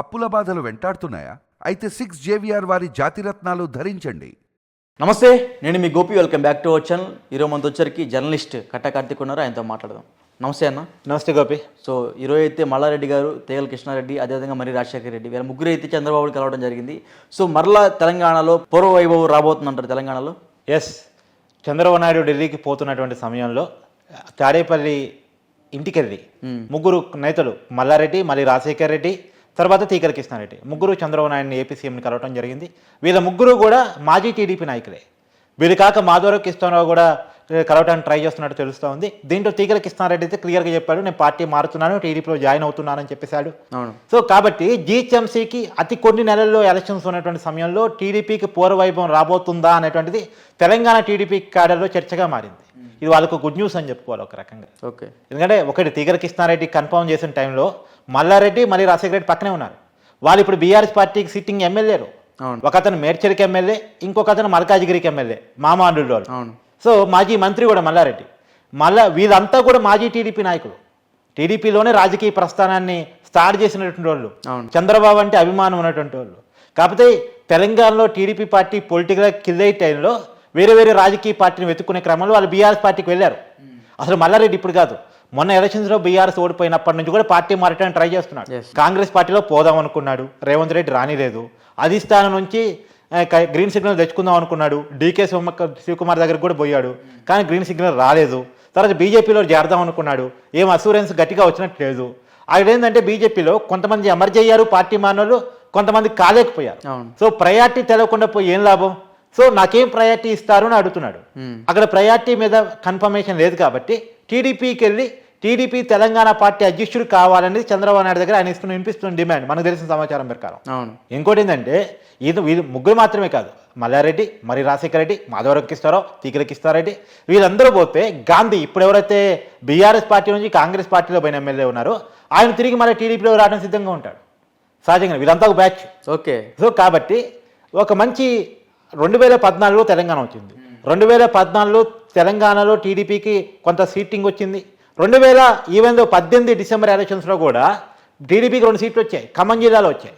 అప్పుల బాధలు వెంటాడుతున్నాయా? అయితే సిక్స్ జేవిఆర్ వారి జాతిరత్నాలు ధరించండి. నమస్తే నేను మీ Gopi welcome back to our channel ఈరోజు మనతో వచ్చరికి జర్నలిస్ట్ కట్ట కార్తిక్ ఉన్నారు ఆయనతో మాట్లాడదాం. నమస్తే అన్న. నమస్తే గోపి. సో ఈరోజు అయితే మల్లారెడ్డి గారు తేగల కృష్ణారెడ్డి అదేవిధంగా మరి రాజశేఖర రెడ్డి వీళ్ళ ముగ్గురు అయితే చంద్రబాబుని కలవడం జరిగింది. సో మరలా తెలంగాణలో పూర్వ వైభవం రాబోతుందంటారు తెలంగాణలో? ఎస్ చంద్రబాబు నాయుడు ఢిల్లీకి పోతున్నటువంటి సమయంలో తాడేపల్లి ఇంటికెళ్ళి ముగ్గురు నేతలు మల్లారెడ్డి మళ్ళీ రాజశేఖర్ రెడ్డి తర్వాత తీకల కృష్ణారెడ్డి ముగ్గురు చంద్రబాబు నాయుడిని ఏపీ సీఎంని కలవడం జరిగింది. వీళ్ళ ముగ్గురు కూడా మాజీ టీడీపీ నాయకులే. వీళ్ళు కాక మాధవరావు కృష్ణారావు కూడా కలవటానికి ట్రై చేస్తున్నట్టు తెలుస్తూ ఉంది. దీంట్లో తీగల కృష్ణారెడ్డి అయితే క్లియర్గా చెప్పాడు. నేను పార్టీ మారుతున్నాను టీడీపీలో జాయిన్ అవుతున్నానని చెప్పేశాడు. అవును. సో కాబట్టి జీహెచ్ఎంసీకి అతి కొన్ని నెలల్లో ఎలక్షన్స్ ఉన్నటువంటి సమయంలో టీడీపీకి పూర్వవైభవం రాబోతుందా అనేటువంటిది తెలంగాణ టీడీపీ క్యాడర్లో చర్చగా మారింది. ఇది వాళ్ళకు గుడ్ న్యూస్ అని చెప్పుకోవాలి ఒక రకంగా. ఓకే. ఎందుకంటే ఒకటి తీగర కృష్ణారెడ్డి కన్ఫర్మ్ చేసిన టైంలో మల్లారెడ్డి మళ్ళీ రాజశేఖర రెడ్డి పక్కనే ఉన్నారు. వాళ్ళు ఇప్పుడు బీఆర్ఎస్ పార్టీకి సిట్టింగ్ ఎమ్మెల్యేలు. అవును. ఒక అతను మేడ్చల్కి ఎమ్మెల్యే ఇంకొక అతను మల్కాజిగిరికి ఎమ్మెల్యే మామాండ్రులో అవును. సో మాజీ మంత్రి కూడా మల్లారెడ్డి. మళ్ళా వీళ్ళంతా కూడా మాజీ టీడీపీ నాయకులు. టీడీపీలోనే రాజకీయ ప్రస్థానాన్ని స్టార్ట్ చేసినటువంటి వాళ్ళు. అవును. చంద్రబాబు అంటే అభిమానం ఉన్నటువంటి వాళ్ళు. కాకపోతే తెలంగాణలో టీడీపీ పార్టీ పొలిటికల్గా కిల్ అయ్యే టైంలో వేరే వేరే రాజకీయ పార్టీని వెతుక్కునే క్రమంలో వాళ్ళు బీఆర్ఎస్ పార్టీకి వెళ్ళారు. అసలు మల్లారెడ్డి ఇప్పుడు కాదు. మొన్న ఎలక్షన్స్లో బీఆర్ఎస్ ఓడిపోయినప్పటి నుంచి కూడా పార్టీ మారటానికి ట్రై చేస్తున్నాడు. కాంగ్రెస్ పార్టీలో పోదాం అనుకున్నాడు. రేవంత్ రెడ్డి రానిలేదు. అధిష్టానం నుంచి గ్రీన్ సిగ్నల్ తెచ్చుకుందాం అనుకున్నాడు. డీకే శివకుమార్ దగ్గరికి కూడా పోయాడు. కానీ గ్రీన్ సిగ్నల్ రాలేదు. తర్వాత బీజేపీలో చేరదాం అనుకున్నాడు. ఏం అసూరెన్స్ గట్టిగా వచ్చినట్టు లేదు. అక్కడ ఏంటంటే బీజేపీలో కొంతమంది ఎమర్జ్ అయ్యారు పార్టీ మానవులు కొంతమంది కాలేకపోయారు. సో ప్రయారిటీ తెలవకుండా పోయి ఏం లాభం? సో నాకేం ప్రయారిటీ ఇస్తారు అని అడుగుతున్నాడు. Hmm. అక్కడ ప్రయారిటీ మీద కన్ఫర్మేషన్ లేదు కాబట్టి టీడీపీకి వెళ్ళి టీడీపీ తెలంగాణ పార్టీ అధ్యక్షుడు కావాలనేది చంద్రబాబు నాయుడు దగ్గర ఆయన ఇస్తున్న వినిపిస్తున్న డిమాండ్. మనకు తెలిసిన సమాచారం ప్రకారం. అవును. ఇంకోటి ఏంటంటే ఇది వీళ్ళు ముగ్గురు మాత్రమే కాదు. మల్లారెడ్డి మరి రాజశేఖర రెడ్డి మాధవరావుకి ఇస్తారో తీకలకి ఇస్తారెడ్డి వీళ్ళందరూ పోతే గాంధీ ఇప్పుడు ఎవరైతే బీఆర్ఎస్ పార్టీ నుంచి కాంగ్రెస్ పార్టీలో పోయిన ఎమ్మెల్యే ఉన్నారో ఆయన తిరిగి మళ్ళీ టీడీపీలో రావడం సిద్ధంగా ఉంటాడు. సహజంగా వీళ్ళంతా ఒక బ్యాచ్. ఓకే. సో కాబట్టి ఒక మంచి రెండు వేల పద్నాలుగులో తెలంగాణ వచ్చింది. రెండు వేల పద్నాలుగులో తెలంగాణలో టీడీపీకి కొంత సీటింగ్ వచ్చింది. రెండు వేల ఈవెన్ పద్దెనిమిది డిసెంబర్ ఎలక్షన్స్లో కూడా టీడీపీకి రెండు సీట్లు వచ్చాయి. ఖమ్మం జిల్లాలో వచ్చాయి.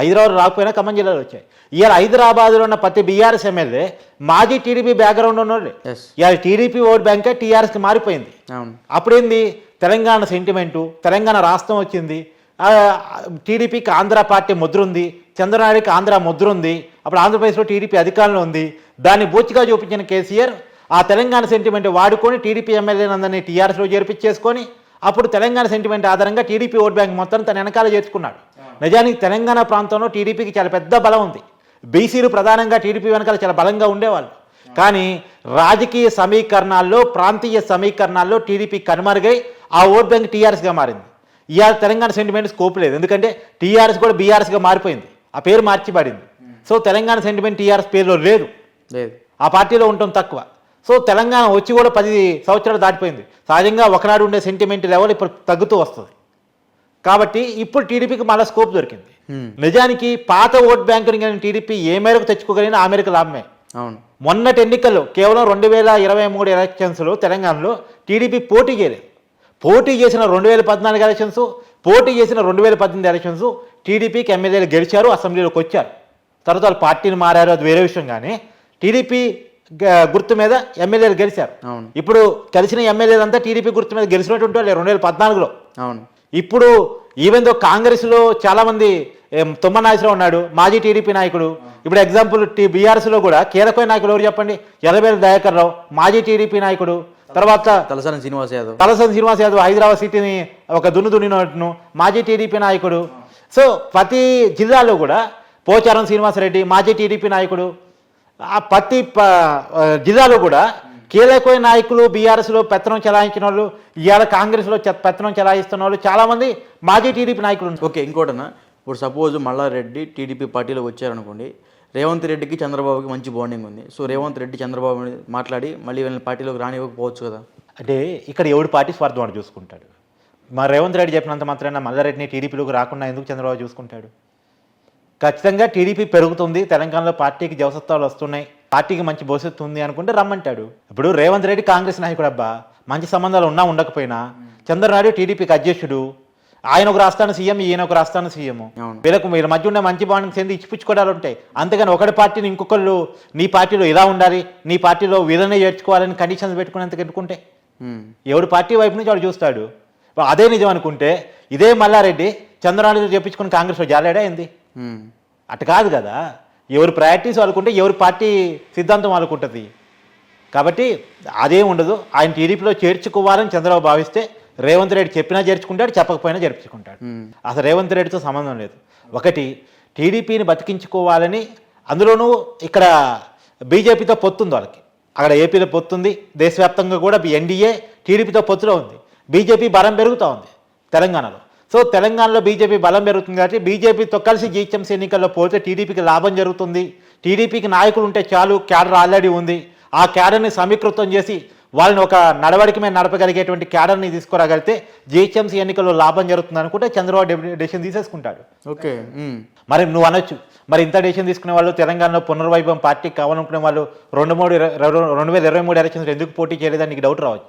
హైదరాబాద్ రాకపోయినా ఖమ్మం జిల్లాలో వచ్చాయి. ఇవాళ హైదరాబాద్లో ఉన్న ప్రతి బీఆర్ఎస్ ఎమ్మెల్యే మాజీ టీడీపీ బ్యాక్గ్రౌండ్ ఉన్నోళ్ళే ఇవాళ టీడీపీ ఓట్ బ్యాంకే టీఆర్ఎస్కి మారిపోయింది. అప్పుడేంది? తెలంగాణ సెంటిమెంటు తెలంగాణ రాష్ట్రం వచ్చింది. టీడీపీకి ఆంధ్ర పార్టీ ముద్ర ఉంది చంద్రనాయుడికి ఆంధ్ర ముద్ర ఉంది అప్పుడు ఆంధ్రప్రదేశ్లో టీడీపీ అధికారంలో ఉంది. దాన్ని బూచిగా చూపించిన కేసీఆర్ ఆ తెలంగాణ సెంటిమెంట్ వాడుకొని టీడీపీ ఎమ్మెల్యేని అందరినీ టీఆర్ఎస్లో చేర్పించేసుకొని అప్పుడు తెలంగాణ సెంటిమెంట్ ఆధారంగా టీడీపీ ఓట్ బ్యాంక్ మొత్తం తన వెనకాల చేర్చుకున్నాడు. నిజానికి తెలంగాణ ప్రాంతంలో టీడీపీకి చాలా పెద్ద బలం ఉంది. బీసీలు ప్రధానంగా టీడీపీ వెనకాల చాలా బలంగా ఉండేవాళ్ళు. కానీ రాజకీయ సమీకరణాల్లో ప్రాంతీయ సమీకరణాల్లో టీడీపీ కనుమరుగై ఆ ఓట్ బ్యాంక్ టీఆర్ఎస్గా మారింది. ఇవాళ తెలంగాణ సెంటిమెంట్ స్కోప్ లేదు. ఎందుకంటే టీఆర్ఎస్ కూడా బీఆర్ఎస్గా మారిపోయింది. ఆ పేరు మార్చిపడింది సో తెలంగాణ సెంటిమెంట్ టీఆర్ఎస్ పేరులో లేదు. లేదు. ఆ పార్టీలో ఉండటం తక్కువ. సో తెలంగాణ వచ్చి కూడా పది సంవత్సరాలు దాటిపోయింది. సహజంగా ఒకనాడు ఉండే సెంటిమెంట్ లెవెల్ ఇప్పుడు తగ్గుతూ వస్తుంది. కాబట్టి ఇప్పుడు టీడీపీకి మళ్ళీ స్కోప్ దొరికింది. నిజానికి పాత ఓట్ బ్యాంకుని కానీ టీడీపీ ఏ మేరకు తెచ్చుకోగలిగినా ఆ మేరకు లాభమే. అవును. మొన్నటి ఎన్నికల్లో కేవలం రెండు వేల ఇరవై మూడు ఎలక్షన్స్లో తెలంగాణలో టీడీపీ పోటీ చేయలేదు. పోటీ చేసిన రెండు వేల పద్నాలుగు ఎలక్షన్స్ పోటీ చేసిన రెండు వేల పద్దెనిమిది ఎలక్షన్స్ టీడీపీకి ఎమ్మెల్యేలు గెలిచారు అసెంబ్లీలోకి వచ్చారు. తర్వాత వాళ్ళు పార్టీని మారారు అది వేరే విషయం కానీ టీడీపీ గుర్తు మీద ఎమ్మెల్యేలు గెలిచారు. అవును. ఇప్పుడు కలిసిన ఎమ్మెల్యేలు అంతా టీడీపీ గుర్తు మీద గెలిచినటువంటి వాళ్ళు రెండు వేల పద్నాలుగులో. అవును. ఇప్పుడు ఈవెన్ దో కాంగ్రెస్లో చాలామంది తుమ్మ నాగేశ్వరరావు ఉన్నాడు మాజీ టీడీపీ నాయకుడు. ఇప్పుడు ఎగ్జాంపుల్ టీ బీఆర్ఎస్లో కూడా కీలకమైన నాయకుడు ఎవరు చెప్పండి? ఎర్రబేల దయాకర్ రావు మాజీ టీడీపీ నాయకుడు. తర్వాత తలసాని శ్రీనివాస్ యాదవ్. తలసన్ శ్రీనివాస్ యాదవ్ హైదరాబాద్ సిటీని ఒక దున్ను దున్నినట్టును మాజీ టీడీపీ నాయకుడు. సో ప్రతి జిల్లాలో కూడా పోచారం శ్రీనివాసరెడ్డి మాజీ టీడీపీ నాయకుడు. ఆ ప్రతి జిల్లాలో కూడా కీలకమైన నాయకులు బీఆర్ఎస్లో పెత్తనం చెలాయించిన వాళ్ళు ఇవాళ కాంగ్రెస్లో పెత్తనం చెలాయిస్తున్న వాళ్ళు చాలామంది మాజీ టీడీపీ నాయకులు. ఓకే ఇంకోటన్నా. ఇప్పుడు సపోజ్ మల్లారెడ్డి టీడీపీ పార్టీలోకి వచ్చారనుకోండి రేవంత్ రెడ్డికి చంద్రబాబుకి మంచి బాండింగ్ ఉంది. సో రేవంత్ రెడ్డి చంద్రబాబు మాట్లాడి మళ్ళీ వీళ్ళని పార్టీలోకి రానివ్వకపోవచ్చు కదా. అంటే ఇక్కడ ఎవడు పార్టీ స్వార్థం చూసుకుంటాడు? మా రేవంత్ రెడ్డి చెప్పినంత మాత్రాన మల్లారెడ్డిని టీడీపీలోకి రాకుండా ఎందుకు చంద్రబాబు చూసుకుంటాడు? ఖచ్చితంగా టీడీపీ పెరుగుతుంది తెలంగాణలో పార్టీకి జవసత్వాలు వస్తున్నాయి పార్టీకి మంచి భవిష్యత్తు ఉంది అనుకుంటే రమ్మంటాడు ఇప్పుడు రేవంత్ రెడ్డి కాంగ్రెస్ నాయకుడు అబ్బా మంచి సంబంధాలు ఉన్నా ఉండకపోయినా చంద్రనాయుడు టీడీపీకి అధ్యక్షుడు ఆయన ఒక రాష్ట్రాన్ని సీఎం ఈయన ఒక రాష్ట్రాన్ని సీఎం. వీళ్ళకు వీళ్ళ మధ్య ఉండే మంచి బాండింగ్స్ ఏంది ఇచ్చిపుచ్చుకోవడాలు ఉంటాయి అంతేగాని ఒకటి పార్టీని ఇంకొకళ్ళు నీ పార్టీలో ఇలా ఉండాలి నీ పార్టీలో వీళ్ళనే చేర్చుకోవాలని కండిషన్స్ పెట్టుకునేందుకు ఎట్టుకుంటే ఉమ్. ఎవడు పార్టీ వైపు నుంచి వాడు చూస్తాడు అదే నిజం అనుకుంటే ఇదే మల్లారెడ్డి చంద్రబాబు చెప్పించుకుని కాంగ్రెస్లో జాలేడా ఏంది. అటు కాదు కదా. ఎవరి ప్రయారిటీస్ వాళ్ళకుంటే ఎవరి పార్టీ సిద్ధాంతం వాళ్ళకుంటుంది కాబట్టి అదేం ఉండదు. ఆయన టీడీపీలో చేర్చుకోవాలని చంద్రబాబు భావిస్తే రేవంత్ రెడ్డి చెప్పినా చేర్చుకుంటాడు చెప్పకపోయినా చేర్చుకుంటాడు. అసలు రేవంత్ రెడ్డితో సంబంధం లేదు. ఒకటి టీడీపీని బతికించుకోవాలని అందులోనూ ఇక్కడ బీజేపీతో పొత్తుంది వాళ్ళకి. అక్కడ ఏపీలో పొత్తుంది దేశవ్యాప్తంగా కూడా ఎన్డీఏ టీడీపీతో పొత్తులో ఉంది. బీజేపీ బలం పెరుగుతూ ఉంది తెలంగాణలో. సో తెలంగాణలో బీజేపీ బలం పెరుగుతుంది కాబట్టి బీజేపీతో కలిసి జీహెచ్ఎంసీ ఎన్నికల్లో పోతే టీడీపీకి లాభం జరుగుతుంది. టీడీపీకి నాయకులు ఉంటే చాలు క్యాడర్ ఆల్రెడీ ఉంది. ఆ క్యాడర్ని సమీకృతం చేసి వాళ్ళని ఒక నడవడిక మీద నడపగలిగేటువంటి క్యాడర్ని తీసుకురాగలిగితే జీహెచ్ఎంసీ ఎన్నికల్లో లాభం జరుగుతుంది అనుకుంటే చంద్రబాబు డెసిషన్ తీసేసుకుంటాడు. ఓకే. మరి నువ్వు అనొచ్చు. మరి ఇంత డెసిషన్ తీసుకునే వాళ్ళు తెలంగాణలో పునర్వైభవం పార్టీ కావాలనుకునే వాళ్ళు రెండు మూడు రెండు వేల ఇరవై మూడు ఎలక్షన్స్ ఎందుకు పోటీ చేయలేదని నీకు డౌట్ రావచ్చు.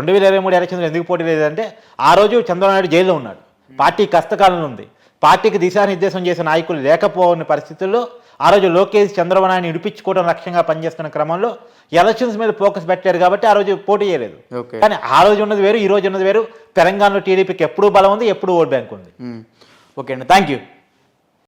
రెండు వేల ఇరవై మూడు ఎలక్షన్స్ ఎందుకు పోటీ లేదంటే ఆ రోజు చంద్రబాబు నాయుడు జైల్లో ఉన్నాడు. పార్టీ కష్టకాలంలో ఉంది. పార్టీకి దిశానిర్దేశం చేసే నాయకులు లేకపోని పరిస్థితుల్లో ఆ రోజు లోకేష్ చంద్రబాబు నాయుడు ఇడిపించుకోవడం లక్ష్యంగా పనిచేస్తున్న క్రమంలో ఎలక్షన్స్ మీద ఫోకస్ పెట్టారు కాబట్టి ఆ రోజు పోటీ చేయలేదు. కానీ ఆ రోజు ఉన్నది వేరు ఈ రోజు ఉన్నది వేరు. తెలంగాణలో టీడీపీకి ఎప్పుడూ బలం ఉంది ఎప్పుడూ ఓట్ బ్యాంక్ ఉంది. ఓకే అండి. Thank you